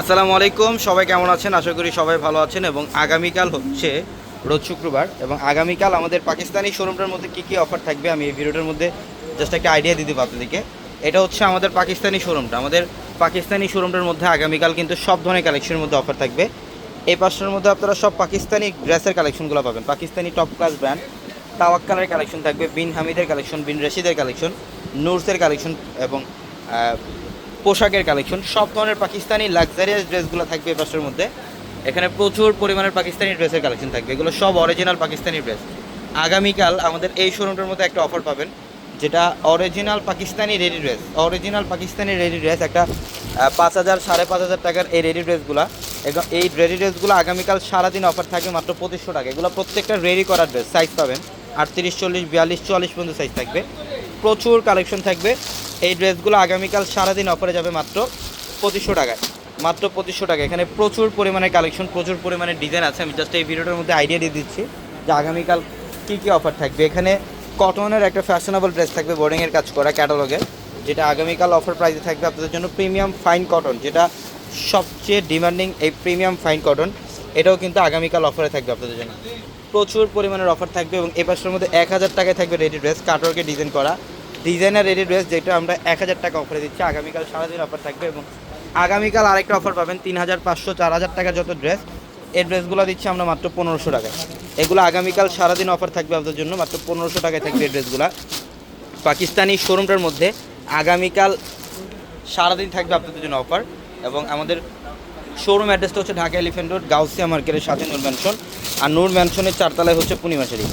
আসসালামু আলাইকুম, সবাই কেমন আছেন? আশা করি সবাই ভালো আছেন এবং আগামীকাল হচ্ছে রোজ শুক্রবার এবং আগামীকাল আমাদের পাকিস্তানি শোরুমটার মধ্যে কী কী অফার থাকবে আমি এই ভিডিওটার মধ্যে জাস্ট একটা আইডিয়া দিতে আপনাদেরকে। এটা হচ্ছে আমাদের পাকিস্তানি শোরুমটা। আমাদের পাকিস্তানি শোরুমটার মধ্যে আগামীকাল কিন্তু সব ধরনের কালেকশনের মধ্যে অফার থাকবে। এই পাঁচটার মধ্যে আপনারা সব পাকিস্তানি ড্রেসের কালেকশনগুলো পাবেন। পাকিস্তানি টপ ক্লাস ব্র্যান্ড তাওয়াক্কালের কালেকশন থাকবে, বিন হামিদের কালেকশন বিন রশিদের কালেকশন নুরসের কালেকশন এবং পোশাকের কালেকশন। সব ধরনের পাকিস্তানি লাক্সারিয়াস ড্রেসগুলো থাকবে এই পাশের মধ্যে। এখানে প্রচুর পরিমাণের পাকিস্তানি ড্রেসের কালেকশন থাকবে। এগুলো সব অরিজিনাল পাকিস্তানি ড্রেস আগামীকাল আমাদের এই শোরুমটার মধ্যে একটা অফার পাবেন, যেটা original Pakistani ready dress original Pakistani ready dress একটা পাঁচ হাজার, সাড়ে পাঁচ হাজার টাকার এই রেডি ড্রেসগুলো এই রেডি ড্রেসগুলো আগামীকাল সারাদিন অফার থাকবে মাত্র পঁচিশশো টাকা। এগুলো প্রত্যেকটা রেডি করা ড্রেস সাইজ পাবেন। আটত্রিশ, চল্লিশ, বিয়াল্লিশ, চুয়াল্লিশ পর্যন্ত সাইজ থাকবে। প্রচুর কালেকশন থাকবে। এই ড্রেসগুলো আগামীকাল সারাদিন অফারে যাবে মাত্র পঁচিশশো টাকায়। মাত্র পঁচিশশো টাকা এখানে প্রচুর পরিমাণে কালেকশন, প্রচুর পরিমাণে ডিজাইন আছে। আমি জাস্ট এই ভিডিওটার মধ্যে আইডিয়া দিয়ে দিচ্ছি যে আগামীকাল কী কী অফার থাকবে। এখানে কটনের একটা ফ্যাশনেবল ড্রেস থাকবে বোর্ডিংয়ের কাজ করা ক্যাটালগের যেটা আগামীকাল অফার প্রাইসে থাকবে আপনাদের জন্য প্রিমিয়াম ফাইন কটন যেটা সবচেয়ে ডিমান্ডিং এই প্রিমিয়াম ফাইন কটন এটাও কিন্তু আগামীকাল অফারে থাকবে আপনাদের জন্য। প্রচুর পরিমাণের অফার থাকবে এবং এ পাশের মধ্যে এক হাজার টাকায় থাকবে রেডি ড্রেস কাটওয়ার্কে ডিজাইন করা। ডিজাইনার রেডি ড্রেস যেটা আমরা এক হাজার টাকা অফারে দিচ্ছি। আগামীকাল সারাদিন অফার থাকবে এবং আগামীকাল আরেকটা অফার পাবেন তিন হাজার পাঁচশো, চার হাজার টাকা যত ড্রেস এই ড্রেসগুলো দিচ্ছি আমরা মাত্র পনেরোশো টাকায়। এগুলো আগামীকাল সারাদিন অফার থাকবে আপনাদের জন্য, মাত্র পনেরোশো টাকায় থাকবে এই ড্রেসগুলো পাকিস্তানি শোরুমটার মধ্যে আগামীকাল সারাদিন থাকবে আপনাদের জন্য অফার এবং আমাদের শোরুম অ্যাড্রেসটা হচ্ছে ঢাকা এলিফেন্ট রোড, গাউসিয়া মার্কেটের সাথে নূর ম্যানশন আর নূর ম্যানশনের চারতলায় হচ্ছে পূর্ণিমাশারি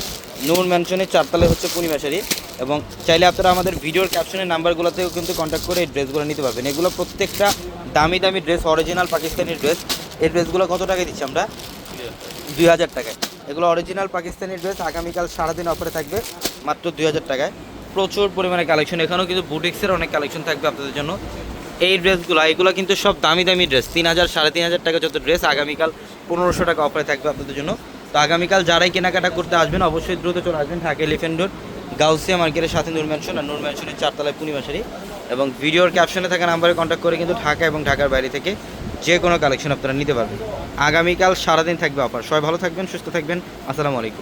নূর ম্যানশনের চারতলায় হচ্ছে পূর্ণিমাশারি এবং চাইলে আপনারা আমাদের ভিডিওর ক্যাপশনের নাম্বারগুলোতেও কিন্তু কন্ট্যাক্ট করে এই ড্রেসগুলো নিতে পারবেন। এগুলো প্রত্যেকটা দামি দামি ড্রেস অরিজিনাল পাকিস্তানি ড্রেস এই ড্রেসগুলো কত টাকায় দিচ্ছি আমরা? দুই হাজার টাকায়। এগুলো অরিজিনাল পাকিস্তানি ড্রেস আগামীকাল সারাদিন অফারে থাকবে, মাত্র দুই হাজার টাকায়। প্রচুর পরিমাণে কালেকশন এখানেও কিন্তু বুটিক্সের অনেক কালেকশন থাকবে আপনাদের জন্য। এই ড্রেসগুলো এগুলো কিন্তু সব দামি দামি ড্রেস তিন হাজার, সাড়ে তিন হাজার টাকা যত ড্রেস আগামীকাল পনেরোশো টাকা অফারে থাকবে আপনাদের জন্য। তো আগামীকাল যারাই কেনাকাটা করতে আসবেন, অবশ্যই দ্রুত চলে আসবেন ঢাকা এলিফেন্ট রোড গাউসিয়া মার্কেটের সাথে নূর ম্যানশন আর নূর ম্যানশনের চারতলায় পূর্ণিমাশারি এবং ভিডিওর ক্যাপশনে থাকা নাম্বারে কন্ট্যাক্ট করে কিন্তু ঢাকা এবং ঢাকার বাইরে থেকে যে কোনো কালেকশন আপনারা নিতে পারবেন। আগামীকাল সারাদিন থাকবে অফার। সবাই ভালো থাকবেন, সুস্থ থাকবেন। আসসালামু আলাইকুম।